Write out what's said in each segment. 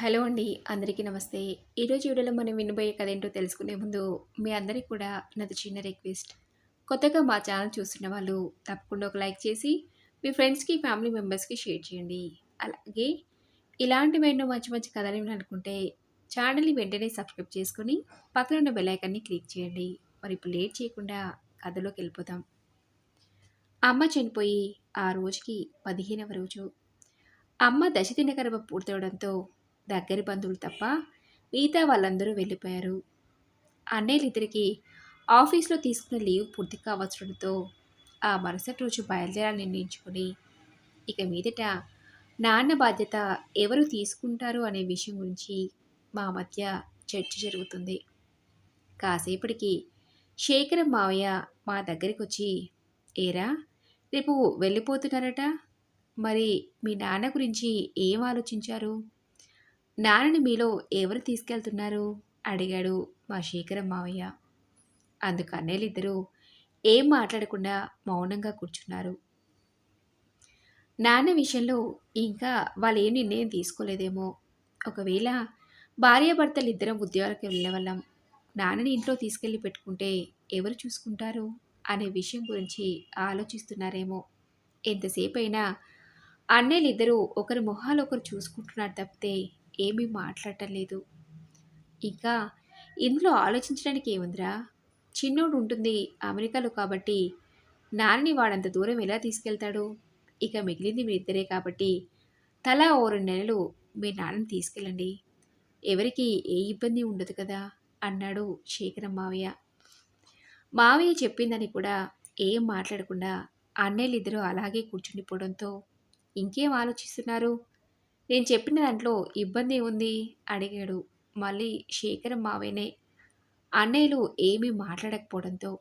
Hello అండి అందరికీ నమస్తే. ఈరోజు వీడియోలో మనం వినబోయే కథ ఏంటో తెలుసుకునే ముందు మీ అందరికీ కూడా నాది చిన్న రిక్వెస్ట్. కొత్తగా మా ఛానల్ చూస్తున్న వాళ్ళు తప్పకుండా ఒక లైక్ చేసి మీ ఫ్రెండ్స్కి ఫ్యామిలీ మెంబర్స్కి షేర్ చేయండి. అలాగే ఇలాంటివి ఎన్నో మంచి మంచి కథలు వినాలనుకుంటే ఛానల్ని వెంటనే సబ్స్క్రైబ్ చేసుకుని పక్కన ఉన్న బెలైకాన్ని క్లిక్ చేయండి. మరి ఇప్పుడు లేట్ చేయకుండా కథలోకి వెళ్ళిపోతాం అమ్మ చనిపోయి ఆ రోజుకి పదిహేనవ రోజు. అమ్మ దశదిన గర్భ పూర్తవడంతో దగ్గరి బంధువులు తప్ప మిగతా వాళ్ళందరూ వెళ్ళిపోయారు. అన్నయ్యలిద్దరికి ఆఫీస్లో తీసుకున్న లీవ్ పూర్తి కావచ్చడంతో ఆ మరుసటి రోజు బయలుదేరాలని నిర్ణయించుకొని ఇక మీదట నాన్న బాధ్యత ఎవరు తీసుకుంటారు అనే విషయం గురించి మా మధ్య చర్చ జరుగుతుంది. కాసేపటికి శేఖర్ మావయ్య మా దగ్గరికి వచ్చి ఏరా రేపు వెళ్ళిపోతున్నారట? మరి మీ నాన్న గురించి ఏం ఆలోచించారు? నాన్నని మీలో ఎవరు తీసుకెళ్తున్నారు? అడిగాడు మా శేఖరం మావయ్య. అందుకు అన్నయ్యలిద్దరూ ఏం మాట్లాడకుండా మౌనంగా కూర్చున్నారు. నాన్న విషయంలో ఇంకా వాళ్ళు ఏం నిర్ణయం తీసుకోలేదేమో. ఒకవేళ భార్యాభర్తలు ఇద్దరం ఉద్యోగాలకు వెళ్ళవల్లం నాన్నని ఇంట్లో తీసుకెళ్ళి పెట్టుకుంటే ఎవరు చూసుకుంటారు? అనే విషయం గురించి ఆలోచిస్తున్నారేమో. ఎంతసేపు అయినా అన్నయ్యలిద్దరూ ఒకరి మొహాలు ఒకరు చూసుకుంటున్నారు తప్పితే ఏమీ మాట్లాడటం లేదు ఇంకా ఇందులో ఆలోచించడానికి ఏముందిరా? చిన్నోడు ఉంటుంది అమెరికాలో కాబట్టి నాన్నని వాడంత దూరం ఎలా తీసుకెళ్తాడు? ఇక మిగిలింది మీ ఇద్దరే కాబట్టి తలా ఓ రెండు నెలలు మీ నాన్నని తీసుకెళ్ళండి. ఎవరికి ఏ ఇబ్బంది ఉండదు కదా? అన్నాడు శేఖరం మావయ్య. మావయ్య చెప్పిందని కూడా ఏం మాట్లాడకుండా అన్నయ్యలిద్దరూ అలాగే కూర్చుండిపోవడంతో ఇంకేం ఆలోచిస్తున్నారు? నేను చెప్పిన దాంట్లో ఇబ్బంది ఉంది అడిగాడు. మళ్ళీ శేఖరం మావేనే అన్నయ్యలు ఏమీ మాట్లాడకపోవడంతో.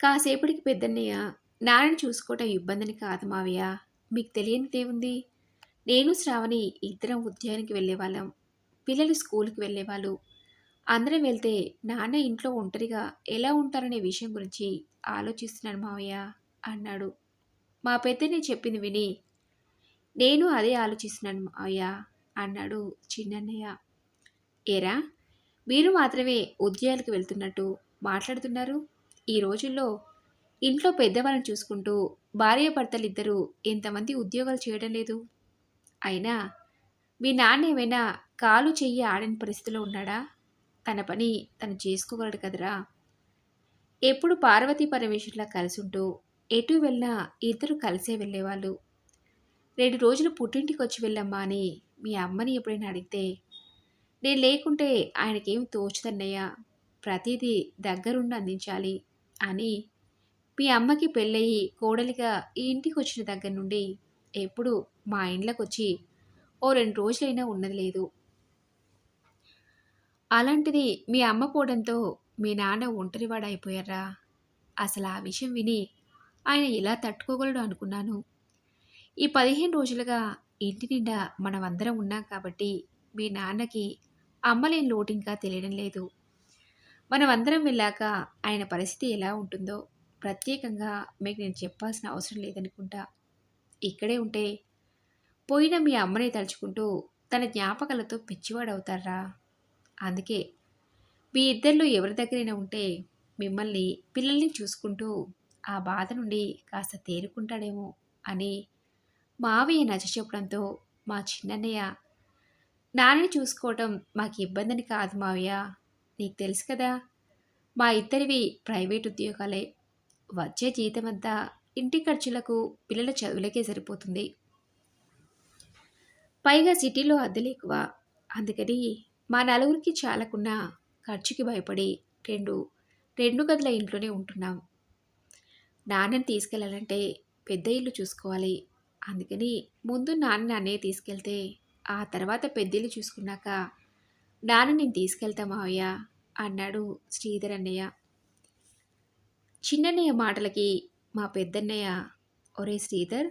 కాసేపటికి పెద్దన్నయ్య నాన్నని చూసుకోవటం ఇబ్బందిని కాదు మావయ్య. మీకు తెలియనిదేముంది నేను శ్రావణి ఇద్దరం ఉద్యానికి వెళ్ళేవాళ్ళం. పిల్లలు స్కూల్కి వెళ్ళేవాళ్ళు. అందరం వెళ్తే నాన్న ఇంట్లో ఒంటరిగా ఎలా ఉంటారనే విషయం గురించి ఆలోచిస్తున్నాను మావయ్య అన్నాడు. మా పెద్దని చెప్పింది విని నేను అదే ఆలోచిస్తున్నాను అయ్యా అన్నాడు చిన్నన్నయ్య. ఏరా మీరు మాత్రమే ఉద్యోగాలకు వెళ్తున్నట్టు మాట్లాడుతున్నారు? ఈ రోజుల్లో ఇంట్లో పెద్దవాళ్ళని చూసుకుంటూ భార్య భర్తలిద్దరూ ఎంతమంది ఉద్యోగాలు చేయడం లేదు. అయినా మీ నాన్న ఏమైనా కాలు చెయ్యి ఆడని పరిస్థితిలో ఉన్నాడా? తన పని తను చేసుకోగలడు కదరా? ఎప్పుడు పార్వతీ పరమేశ్వర్లా కలిసి ఉంటూ ఎటు వెళ్ళినా ఇద్దరు కలిసే వెళ్ళేవాళ్ళు. రెండు రోజులు పుట్టింటికి వచ్చి వెళ్ళమ్మా అని మీ అమ్మని ఎప్పుడైనా అడిగితే నేను లేకుంటే ఆయనకేం తోచుదన్నయ్యా? ప్రతిదీ దగ్గరుండి అందించాలి అని మీ అమ్మకి పెళ్ళయి కోడలిగా ఈ ఇంటికి వచ్చిన దగ్గర నుండి ఎప్పుడు మా ఇంట్లోకి వచ్చి ఓ రెండు రోజులైనా ఉన్నది లేదు. అలాంటిది మీ అమ్మ పోవడంతో మీ నాన్న ఒంటరివాడైపోయారా? అసలు ఆ విషయం విని ఆయన ఎలా తట్టుకోగలడు అనుకున్నాను. ఈ పదిహేను రోజులుగా ఇంటి నిండా మనమందరం ఉన్నాం కాబట్టి మీ నాన్నకి అమ్మలేని లోటు ఇంకా తెలియడం లేదు. మనమందరం వెళ్ళాక ఆయన పరిస్థితి ఎలా ఉంటుందో ప్రత్యేకంగా మీకు నేను చెప్పాల్సిన అవసరం లేదనుకుంటా. ఇక్కడే ఉంటే పోయిన మీ అమ్మని తలుచుకుంటూ తన జ్ఞాపకాలతో పిచ్చివాడవుతారా అందుకే మీ ఇద్దరిలో ఎవరి దగ్గరైనా ఉంటే మిమ్మల్ని పిల్లల్ని చూసుకుంటూ ఆ బాధ నుండి కాస్త తేరుకుంటాడేమో అని మావయ్య నచ్చ చెప్పడంతో మా చిన్నన్నయ్య నాన్నని చూసుకోవటం మాకు ఇబ్బందిని కాదు మావయ్య. నీకు తెలుసు కదా మా ఇద్దరివి ప్రైవేట్ ఉద్యోగాలే. వచ్చే జీతమంతా ఇంటి ఖర్చులకు పిల్లల చదువులకే సరిపోతుంది. పైగా సిటీలో అద్దెలు ఎక్కువ అందుకని మా నలుగురికి చాలకున్నా ఖర్చుకి భయపడి రెండు రెండు గదుల ఇంట్లోనే ఉంటున్నాం. నాన్నని తీసుకెళ్ళాలంటే పెద్ద ఇల్లు చూసుకోవాలి. అందుకని ముందు నాన్న అన్నయ్య తీసుకెళ్తే ఆ తర్వాత పెద్దలు చూసుకున్నాక నాన్న నేను తీసుకెళ్తా మావయ్య అన్నాడు శ్రీధర్ అన్నయ్య. చిన్నన్నయ్య మాటలకి మా పెద్దన్నయ్య ఒరే శ్రీధర్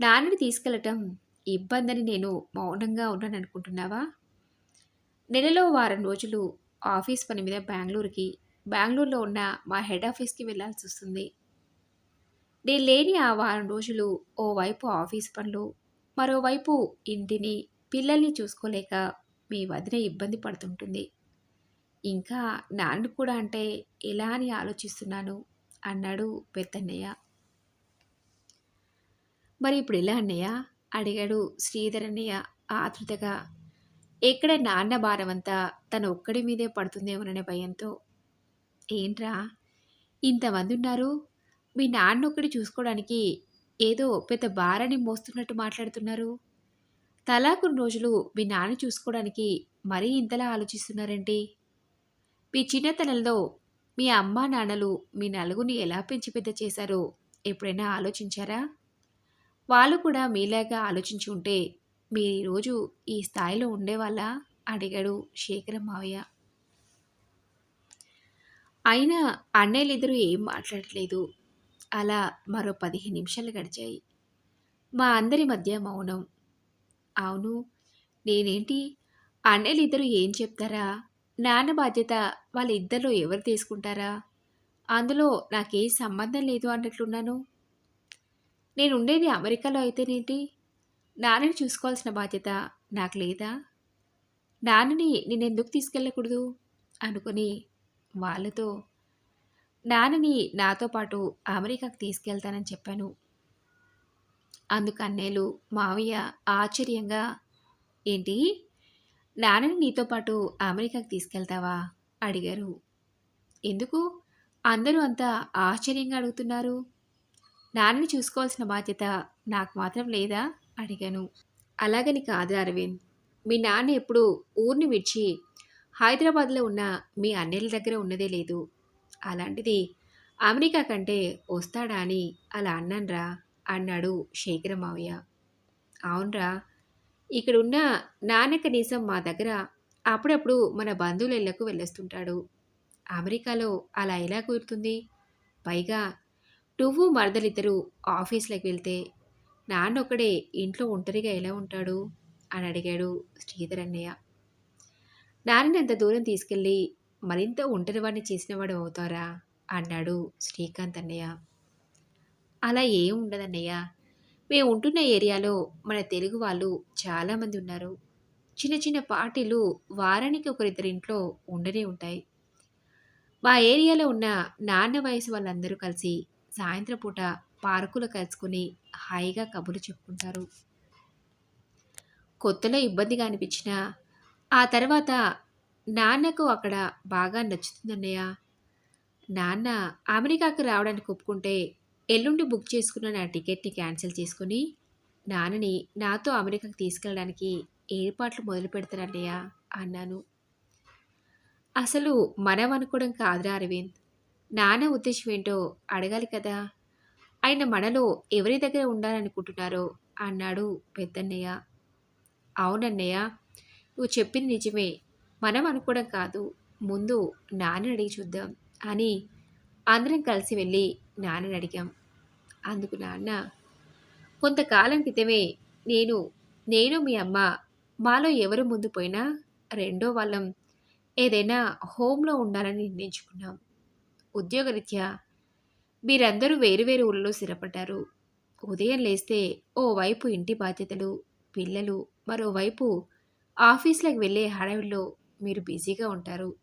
నాన్నని తీసుకెళ్ళటం ఇబ్బందని నేను మౌనంగా ఉన్నాను అనుకుంటున్నావా నెలలో వారం రోజులు ఆఫీస్ పని మీద బెంగళూరుకి బెంగళూరులో ఉన్న మా హెడ్ ఆఫీస్కి వెళ్ళాల్సి వస్తుంది నేను లేని ఆ వారం రోజులు ఓవైపు ఆఫీస్ పనులు మరోవైపు ఇంటిని పిల్లల్ని చూసుకోలేక మీ వదిన ఇబ్బంది పడుతుంటుంది. ఇంకా నాన్న కూడా అంటే ఎలా అని ఆలోచిస్తున్నాను? అన్నాడు పెద్దన్నయ్య. మరి ఇప్పుడు ఎలా అన్నయ్య? అడిగాడు శ్రీధరన్నయ్య ఆతృతగా. ఎక్కడ నాన్న భారమంతా తన ఒక్కడి మీదే పడుతుందేమోననే భయంతో. ఏంట్రా? ఇంతమంది ఉన్నారు? మీ నాన్నొక్కడి చూసుకోవడానికి ఏదో పెద్ద భారాన్ని మోస్తున్నట్టు మాట్లాడుతున్నారు? తలా కొన్ని రోజులు మీ నాన్న చూసుకోవడానికి మరీ ఇంతలా ఆలోచిస్తున్నారండి మీ చిన్నతనంలో మీ అమ్మా నాన్నలు మీ నలుగురిని ఎలా పెంచి పెద్ద చేశారో ఎప్పుడైనా ఆలోచించారా? వాళ్ళు కూడా మీలాగా ఆలోచించి ఉంటే మీరు ఈరోజు ఈ స్థాయిలో ఉండేవాళ్ళ? అడిగాడు శేఖర మావయ్య. అయినా అన్నయ్యలిద్దరూ ఏం మాట్లాడలేదు అలా మరో పదిహేను నిమిషాలు గడిచాయి. మా అందరి మధ్య మౌనం. అవును నేనేంటి? అన్నలు ఇద్దరు ఏం చెప్తారా? నాన్న బాధ్యత వాళ్ళిద్దరిలో ఎవరు తీసుకుంటారా? అందులో నాకే సంబంధం లేదు అన్నట్లున్నాను. నేను ఉండేది అమెరికాలో అయితేనేంటి? నాన్నని చూసుకోవాల్సిన బాధ్యత నాకు లేదా? నాన్నని నేనెందుకు తీసుకెళ్ళకూడదు? అనుకుని వాళ్ళతో నాన్నని నాతో పాటు అమెరికాకు తీసుకెళ్తానని చెప్పాను. అందుకు అన్నేలు మావయ్య ఆశ్చర్యంగా ఏంటి? నాన్నని నీతో పాటు అమెరికాకు తీసుకెళ్తావా? అడిగారు. ఎందుకు? అందరూ అంతా ఆశ్చర్యంగా అడుగుతున్నారు. నాన్నని చూసుకోవాల్సిన బాధ్యత నాకు మాత్రం లేదా? అడిగాను. అలాగని కాదు అరవింద్. మీ నాన్న ఎప్పుడు ఊరిని విడిచి హైదరాబాద్లో ఉన్న మీ అన్నయ్యల దగ్గర ఉన్నదే లేదు. అలాంటిది అమెరికా కంటే వస్తాడా అని అలా అన్నాన్రా అన్నాడు శేఖర మావయ్య అవునరా ఇక్కడున్న నాన్న కనీసం మా దగ్గర అప్పుడప్పుడు మన బంధువుల ఇళ్ళకు వెళ్ళొస్తుంటాడు. అమెరికాలో అలా ఎలా కుదురుతుంది? పైగా నువ్వు మరదలిద్దరూ ఆఫీస్లోకి వెళ్తే నాన్న ఒక్కడే ఇంట్లో ఒంటరిగా ఎలా ఉంటాడు? అని అడిగాడు శ్రీధరన్నయ్య. నాన్నని అంత దూరం తీసుకెళ్ళి మరింత ఒంటరివాడిని చేసినవాడు అవుతారా అన్నాడు శ్రీకాంత్ అన్నయ్య. అలా ఏం ఉండదన్నయ్య. మేము ఉంటున్న ఏరియాలో మన తెలుగు వాళ్ళు చాలామంది ఉన్నారు. చిన్న చిన్న పార్టీలు వారానికి ఒకరిద్దరింట్లో ఉండనే ఉంటాయి. మా ఏరియాలో ఉన్న నాన్న వయసు వాళ్ళందరూ కలిసి సాయంత్రం పూట పార్కులు కలుసుకుని హాయిగా కబుర్లు చెప్పుకుంటారు. కొత్తలో ఇబ్బందిగా అనిపించినా ఆ తర్వాత నాన్నకు అక్కడ బాగా నచ్చుతుందన్నయ్య. నాన్న అమెరికాకు రావడానికి ఒప్పుకుంటే ఎల్లుండి బుక్ చేసుకున్న నా టికెట్ని క్యాన్సిల్ చేసుకుని నాన్నని నాతో అమెరికాకు తీసుకెళ్ళడానికి ఏర్పాట్లు మొదలు పెడతానన్నయ్య అన్నాను. అసలు మనం అనుకోవడం కాదురా అరవింద్. నాన్న ఉద్దేశం ఏంటో అడగాలి కదా. ఆయన మనలో ఎవరి దగ్గర ఉండాలనుకుంటున్నారో అన్నాడు పెద్దన్నయ్య. అవునన్నయ్య నువ్వు చెప్పింది నిజమే. మనం అనుకోవడం కాదు ముందు నాన్నని అడిగి చూద్దాం అని అందరం కలిసి వెళ్ళి నాన్నని అడిగాం. అందుకు నాన్న కొంతకాలం క్రితమే నేను నేను మీ అమ్మ మాలో ఎవరు ముందు పోయినా రెండో వాళ్ళం ఏదైనా హోమ్లో ఉండాలని నిర్ణయించుకున్నాం. ఉద్యోగరీత్యా మీరందరూ వేరువేరు ఊళ్ళో స్థిరపడ్డారు. ఉదయం లేస్తే ఓవైపు ఇంటి బాధ్యతలు పిల్లలు మరోవైపు ఆఫీస్లకు వెళ్ళే హడవిలో మీరు బిజీగా ఉంటారు.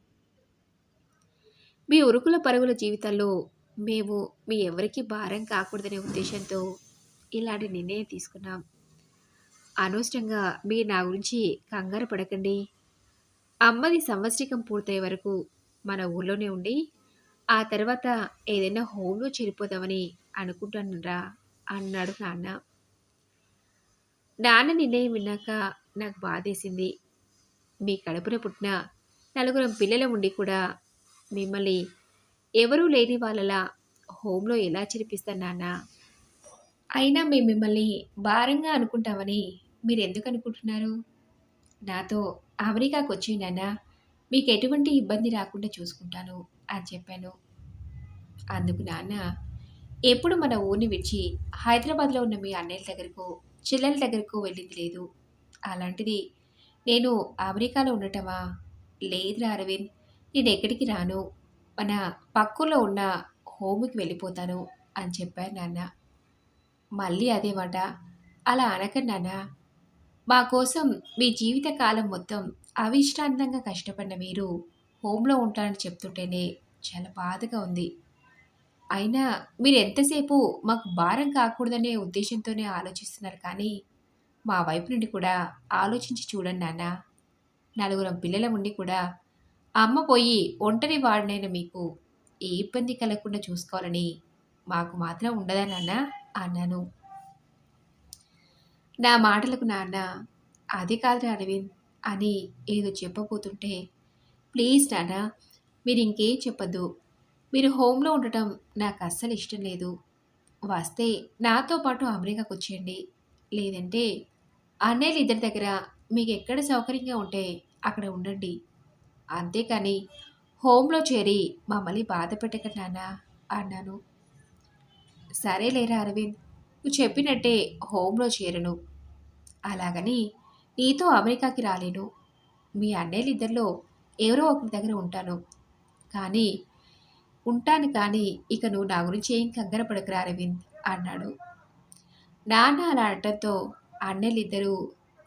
మీ ఉరుకుల పరుగుల జీవితాల్లో మేము మీ ఎవరికి భారం కాకూడదనే ఉద్దేశంతో ఇలాంటి నిర్ణయం తీసుకున్నాం. అనవసరంగా మీరు నా గురించి కంగారు పడకండి. అమ్మది సంవత్సరికం పూర్తయ్యే వరకు మన ఊళ్ళోనే ఉండి ఆ తర్వాత ఏదైనా హోమ్లో చేరిపోదామని అనుకుంటానరా అన్నాడు నాన్న. నాన్న నిర్ణయం విన్నాక నాకు బాధేసింది. మీ కడుపున పుట్టిన నలుగురం పిల్లల ఉండి కూడా మిమ్మల్ని ఎవరూ లేని వాళ్ళలా హోమ్లో ఎలా చేర్పిస్తాను నాన్న? అయినా మేము మిమ్మల్ని భారంగా అనుకుంటామని మీరు ఎందుకు అనుకుంటున్నారు? నాతో అమెరికాకు వచ్చి నాన్న. మీకు ఎటువంటి ఇబ్బంది రాకుండా చూసుకుంటాను అని చెప్పాను. అందుకు నాన్న ఎప్పుడు మన ఊరిని విడిచి హైదరాబాద్లో ఉన్న మీ అన్నయ్యల దగ్గరకు చెల్లెల దగ్గరకు వెళ్ళింది లేదు. అలాంటిది నేను అమెరికాలో ఉండటమా? లేదురా అరవింద్ నేను ఎక్కడికి రాను? మన పక్కలో ఉన్న హోమ్కి వెళ్ళిపోతాను అని చెప్పారు నాన్న. మళ్ళీ అదే మాట. అలా అనకండి నాన్న. మా కోసం మీ జీవితకాలం మొత్తం అవిశ్రాంతంగా కష్టపడిన మీరు హోమ్‌లో ఉంటానని చెప్తుంటేనే చాలా బాధగా ఉంది. అయినా మీరు ఎంతసేపు మాకు భారం కాకూడదనే ఉద్దేశంతోనే ఆలోచిస్తున్నారు కానీ, మా వైపు నుండి కూడా ఆలోచించి చూడండి నాన్న. నలుగురం పిల్లల ఉండి కూడా అమ్మ పోయి ఒంటరి వాడినైన మీకు ఏ ఇబ్బంది కలగకుండా చూసుకోవాలని మాకు మాత్రం ఉండదా నాన్న అన్నాను. నా మాటలకు నాన్న అది కాదురా అరవింద్ అని ఏదో చెప్పబోతుంటే ప్లీజ్ నాన్న మీరు ఇంకేం చెప్పద్దు మీరు హోమ్లో ఉండటం నాకు అస్సలు ఇష్టం లేదు వస్తే నాతో పాటు అమెరికాకు వచ్చేయండి లేదంటే అన్నయ్యలు ఇద్దరి దగ్గర మీకు ఎక్కడ సౌకర్యంగా ఉంటే అక్కడ ఉండండి. అంతేకాని హోమ్లో చేరి మమ్మల్ని బాధ పెట్టకండి నాన్న అన్నాను. సరేలేరా అరవింద్ నువ్వు చెప్పినట్టే హోమ్లో చేరను. అలాగని నీతో అమెరికాకి రాలేను. మీ అన్నయ్యలు ఇద్దరిలో ఎవరో ఒకరి దగ్గర ఉంటాను. కానీ ఉంటాను కానీ ఇక నువ్వు నా గురించి ఏం కంగారపడకురా అరవింద్ అన్నాడు. నాన్న అలా అనటంతో అన్నలిద్దరూ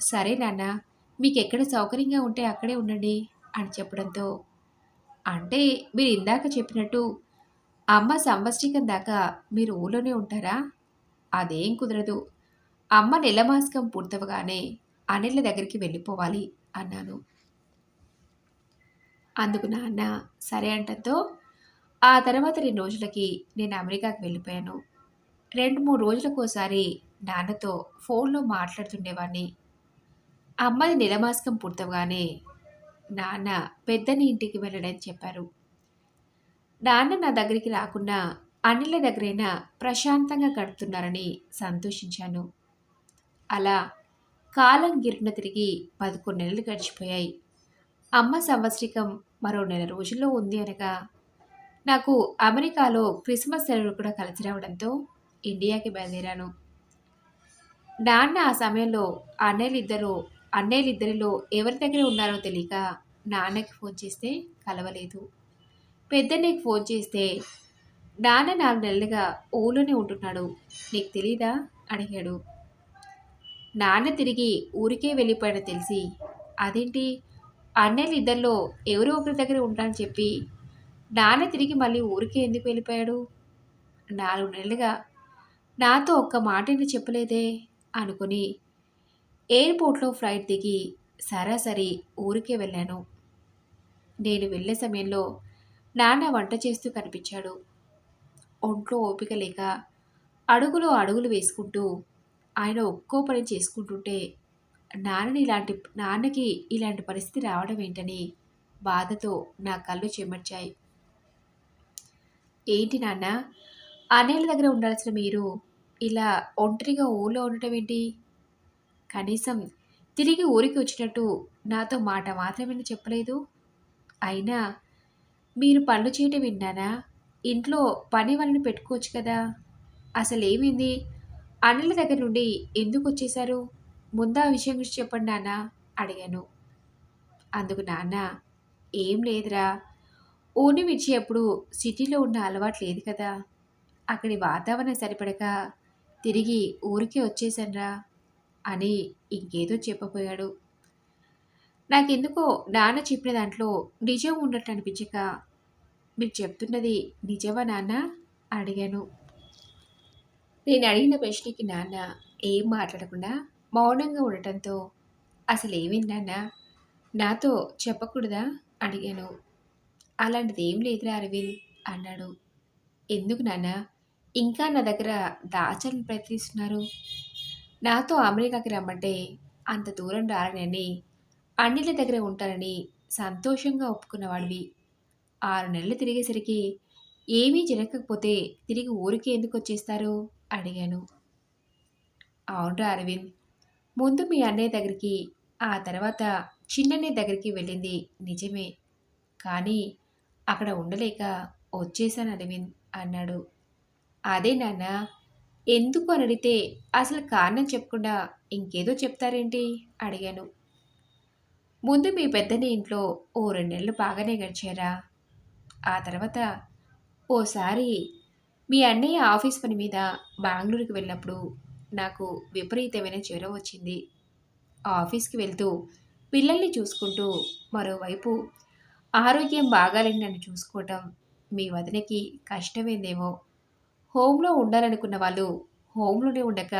సరే నాన్న మీకు ఎక్కడ సౌకర్యంగా ఉంటే అక్కడే ఉండండి అని చెప్పడంతో అంటే మీరు ఇందాక చెప్పినట్టు అమ్మ సంవత్సరికం దాకా మీరు ఊళ్ళోనే ఉంటారా? అదేం కుదరదు. అమ్మ నెలమాసకం పూర్తవగానే అనిళ్ళ దగ్గరికి వెళ్ళిపోవాలి అన్నాను. అందుకు నాన్న సరే అంటంతో ఆ తర్వాత రెండు రోజులకి నేను అమెరికాకి వెళ్ళిపోయాను. రెండు మూడు రోజులకోసారి నాన్నతో ఫోన్లో మాట్లాడుతుండేవాడిని అమ్మది నిలమాసకం పూర్తవగానే నాన్న పెద్దని ఇంటికి వెళ్ళడని చెప్పారు. నాన్న నా దగ్గరికి రాకుండా అనిల దగ్గరైనా ప్రశాంతంగా గడుపుతున్నారని సంతోషించాను. అలా కాలం గిరున తిరిగి పదకొండు నెలలు గడిచిపోయాయి. అమ్మ సంవత్సరికం మరో నెల రోజుల్లో ఉంది అనగా నాకు అమెరికాలో క్రిస్మస్ సెలవులు కూడా కలిసి రావడంతో ఇండియాకి బయలుదేరాను. నాన్న ఆ సమయంలో అన్నయ్యలిద్దరూ అన్నయ్యలిద్దరిలో ఎవరి దగ్గర ఉన్నారో తెలియక నాన్నకి ఫోన్ చేస్తే కలవలేదు. పెద్దన్నయ్యకి ఫోన్ చేస్తే నాన్న నాలుగు నెలలుగా ఊళ్ళోనే ఉంటున్నాడు నీకు తెలీదా? అడిగాడు. నాన్న తిరిగి ఊరికే వెళ్ళిపోయాడు తెలిసి అదేంటి? అన్నయ్యలు ఇద్దరిలో ఎవరో ఒకరి దగ్గర ఉంటానని చెప్పి నాన్న తిరిగి మళ్ళీ ఊరికే ఎందుకు వెళ్ళిపోయాడు? నాలుగు నెలలుగా నాతో ఒక్క మాట చెప్పలేదే? అనుకుని ఎయిర్పోర్ట్లో ఫ్లైట్ దిగి సరాసరి ఊరికే వెళ్ళాను. నేను వెళ్ళే సమయంలో నాన్న వంట చేస్తూ కనిపించాడు. ఒంట్లో ఓపిక లేక అడుగులో అడుగులు వేసుకుంటూ ఆయన ఒక్కో పని చేసుకుంటుంటే నాన్నని ఇలాంటి నాన్నకి ఇలాంటి పరిస్థితి రావడం ఏంటని బాధతో నా కళ్ళు చెమర్చాయి. ఏంటి నాన్న? అన్నయ్యల దగ్గర ఉండాల్సిన మీరు ఇలా ఒంటరిగా ఊళ్ళో ఉండటం ఏంటి? కనీసం తిరిగి ఊరికి వచ్చినట్టు నాతో మాట మాత్రమే చెప్పలేదు? అయినా మీరు పనులు చేయటం విన్నానా? ఇంట్లో పని వాళ్ళని పెట్టుకోవచ్చు కదా. అసలు ఏమైంది అన్నల దగ్గర నుండి ఎందుకు వచ్చేశారు? ముందా విషయం గురించి చెప్పండి నాన్న అడిగాను. అందుకు నాన్న ఏం లేదురా. ఊని విడిచేప్పుడు సిటీలో ఉన్న అలవాటు లేదు కదా. అక్కడి వాతావరణం సరిపడక తిరిగి ఊరికే వచ్చేసాన్రా అని ఇంకేదో చెప్పబోయాడు. నాకెందుకో నాన్న చెప్పిన దాంట్లో నిజం ఉన్నట్టు అనిపించక మీరు చెప్తున్నది నిజమా నాన్న? అడిగాను. నేను అడిగిన ప్రశ్నకి నాన్న ఏం మాట్లాడకుండా మౌనంగా ఉండటంతో అసలు ఏమైంది నాన్న? నాతో చెప్పకూడదా? అడిగాను. అలాంటిది ఏం లేదురా అరవింద్ అన్నాడు. ఎందుకు నాన్న? ఇంకా నా దగ్గర దాచని ప్రయత్నిస్తున్నారు. నాతో అమెరికాకి రమ్మంటే అంత దూరం రారనని అన్నిళ్ళ దగ్గర ఉంటానని సంతోషంగా ఒప్పుకున్నవాడివి ఆరు నెలలు తిరిగేసరికి ఏమీ జరగకపోతే తిరిగి ఊరికి ఎందుకు వచ్చేస్తారు? అడిగాను. అవునరా అరవింద్. ముందు మీ అన్నయ్య దగ్గరికి ఆ తర్వాత చిన్నన్నయ్య దగ్గరికి వెళ్ళింది నిజమే. కానీ అక్కడ ఉండలేక వచ్చేసాను అరవింద్ అన్నాడు. అదే నాన్న ఎందుకు అని అడిగితే అసలు కారణం చెప్పకుండా ఇంకేదో చెప్తారేంటి? అడిగాను. ముందు మీ పెద్దని ఇంట్లో ఓ రెండు నెలలు బాగానే గడిచారా? ఆ తర్వాత ఓసారి మీ అన్నయ్య ఆఫీస్ పని మీద బెంగళూరుకి వెళ్ళినప్పుడు నాకు విపరీతమైన జ్వరం వచ్చింది. ఆఫీస్కి వెళ్తూ పిల్లల్ని చూసుకుంటూ మరోవైపు ఆరోగ్యం బాగాలేని నన్ను చూసుకోవటం మీ వదినకి కష్టమైందేమో హోమ్లో ఉండాలనుకున్న వాళ్ళు హోమ్లోనే ఉండక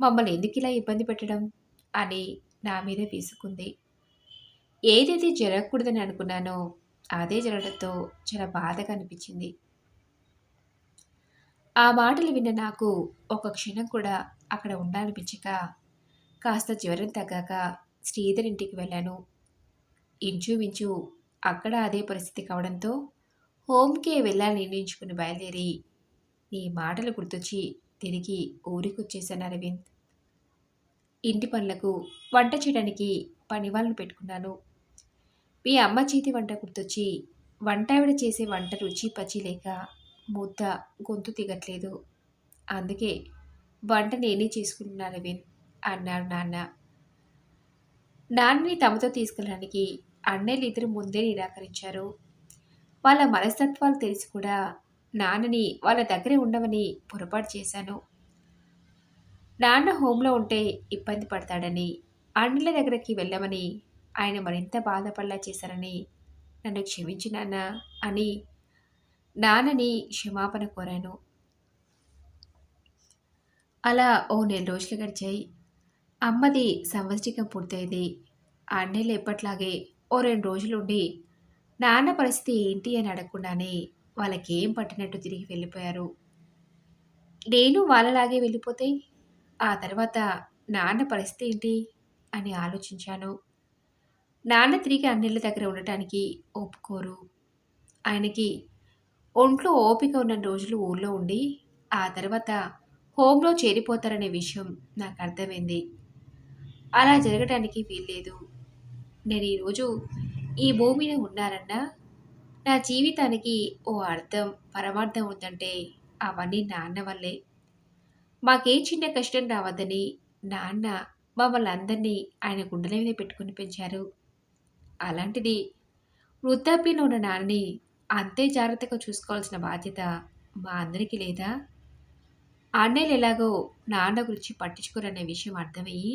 మమ్మల్ని ఎందుకు ఇలా ఇబ్బంది పెట్టడం? అని నా మీద విసుకుంది. ఏదైతే జరగకూడదని అనుకున్నానో అదే జరగడంతో చాలా బాధగా అనిపించింది. ఆ మాటలు విన్న నాకు ఒక క్షణం కూడా అక్కడ ఉండాలనిపించక కాస్త జ్వరం తగ్గాక శ్రీధర్ ఇంటికి వెళ్ళాను. ఇంచుమించు అక్కడ అదే పరిస్థితి కావడంతో హోమ్కే వెళ్ళాలని నిర్ణయించుకుని బయలుదేరి నీ మాటలు గుర్తొచ్చి తిరిగి ఊరికొచ్చేశాను అరవింద్. ఇంటి పనులకు వంట చేయడానికి పని వాళ్ళని పెట్టుకున్నాను. మీ అమ్మ చేతి వంట గుర్తొచ్చి వంట ఆవిడ చేసే వంట రుచి పచ్చి లేక ముద్ద గొంతు దిగట్లేదు అందుకే వంట నేనే చేసుకుంటున్నాను అరవింద్ అన్నాడు నాన్న. నాన్నని తమతో తీసుకెళ్ళడానికి అన్నయ్యలు ఇద్దరు ముందే నిరాకరించారు. వాళ్ళ మనస్తత్వాలు తెలిసి కూడా నాన్నని వాళ్ళ దగ్గరే ఉండవని పొరపాటు చేశాను. నాన్న హోంలో ఉంటే ఇబ్బంది పడతాడని అన్నల దగ్గరికి వెళ్ళమని ఆయన మరింత బాధపడలా చేశారని నన్ను క్షమించి నాన్న అని నాన్నని క్షమాపణ కోరాను. అలా ఓ నెల రోజులు గడిచాయి. అమ్మది సంవత్సరికం పూర్తయింది. అన్నయ్యలు ఎప్పట్లాగే ఓ రెండు రోజులుండి నాన్న పరిస్థితి ఏంటి అని అడగకుండానే వాళ్ళకేం పట్టినట్టు తిరిగి వెళ్ళిపోయారు? నేను వాళ్ళలాగే వెళ్ళిపోతే ఆ తర్వాత నాన్న పరిస్థితి ఏంటి? అని ఆలోచించాను. నాన్న తిరిగి అన్నిళ్ళ దగ్గర ఉండటానికి ఒప్పుకోరు. ఆయనకి ఒంట్లో ఓపిక ఉన్న రోజులు ఊళ్ళో ఉండి ఆ తర్వాత హోంలో చేరిపోతారనే విషయం నాకు అర్థమైంది. అలా జరగడానికి వీల్లేదు. నేను ఈరోజు ఈ భూమిలో ఉన్నారన్నా నా జీవితానికి ఓ అర్థం పరమార్థం ఉందంటే అవన్నీ నాన్న వల్లే. మాకే చిన్న కష్టం రావద్దని నాన్న మమ్మల్ని అందరినీ ఆయన గుండెల మీద పెట్టుకుని పెంచారు. అలాంటిది వృద్ధాప్యంలో ఉన్న నాన్నని అంతే జాగ్రత్తగా చూసుకోవాల్సిన బాధ్యత మా అందరికీ లేదా? అన్నయ్యలు ఎలాగో నాన్న గురించి పట్టించుకోరనే విషయం అర్థమయ్యి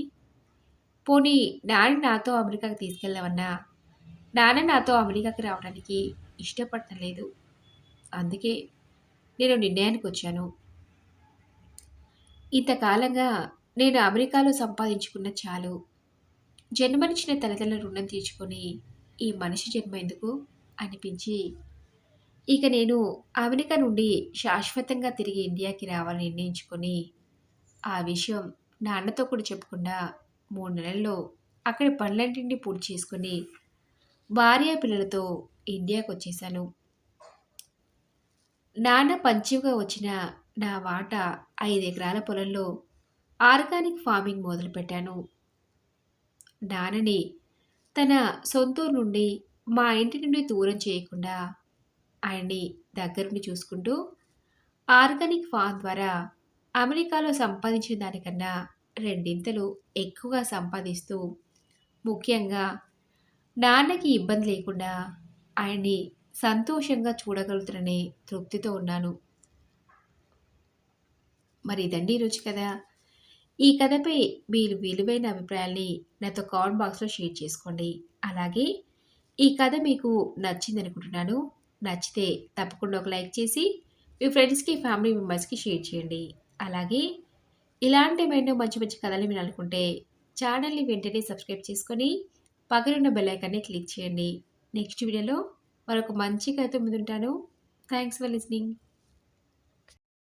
పోనీ నాన్న నాతో అమెరికాకి తీసుకెళ్ళామన్నా నాన్న నాతో అమెరికాకి రావడానికి ఇష్టపడలేదు అందుకే నేను నిర్ణయానికి వచ్చాను. ఇంతకాలంగా నేను అమెరికాలో సంపాదించుకున్న చాలు. జన్మనిచ్చిన తల్లిదండ్రుల రుణం తీర్చుకొని ఈ మనిషి జన్మ ఎందుకు? అనిపించి ఇక నేను అమెరికా నుండి శాశ్వతంగా తిరిగి ఇండియాకి రావాలని నిర్ణయించుకొని ఆ విషయం నాన్నతో కూడా చెప్పకుండా మూడు నెలల్లో అక్కడి పనులన్నింటినీ పూర్తి చేసుకొని భార్య పిల్లలతో ఇండియాకు వచ్చేసాను నాన్న పంచివగా వచ్చిన నా వాట ఐదు ఎకరాల పొలంలో ఆర్గానిక్ ఫార్మింగ్ మొదలుపెట్టాను. నాన్నని తన సొంతూరు నుండి మా ఇంటి నుండి దూరం చేయకుండా ఆయన్ని దగ్గరుండి చూసుకుంటూ ఆర్గానిక్ ఫామ్ ద్వారా అమెరికాలో సంపాదించిన దానికన్నా రెండింతలు ఎక్కువగా సంపాదిస్తూ ముఖ్యంగా నాన్నకి ఇబ్బంది లేకుండా ఆయన్ని సంతోషంగా చూడగలుగుతాననే తృప్తితో ఉన్నాను. మరి ఇదండి రుచి కదా ఈ కథపై మీరు విలువైన అభిప్రాయాల్ని నాతో కామెంట్ బాక్స్లో షేర్ చేసుకోండి. అలాగే ఈ కథ మీకు నచ్చింది అనుకుంటున్నాను నచ్చితే తప్పకుండా ఒక లైక్ చేసి మీ ఫ్రెండ్స్కి ఫ్యామిలీ మెంబర్స్కి షేర్ చేయండి. అలాగే ఇలాంటి ఎన్నో మంచి మంచి కథలు మీరు అనుకుంటే ఛానల్ని వెంటనే సబ్స్క్రైబ్ చేసుకొని పక్కనున్న బెల్ ఐకాన్ని క్లిక్ చేయండి. నెక్స్ట్ వీడియోలో మరొక మంచి కథ ముందుంటాను. Thanks for listening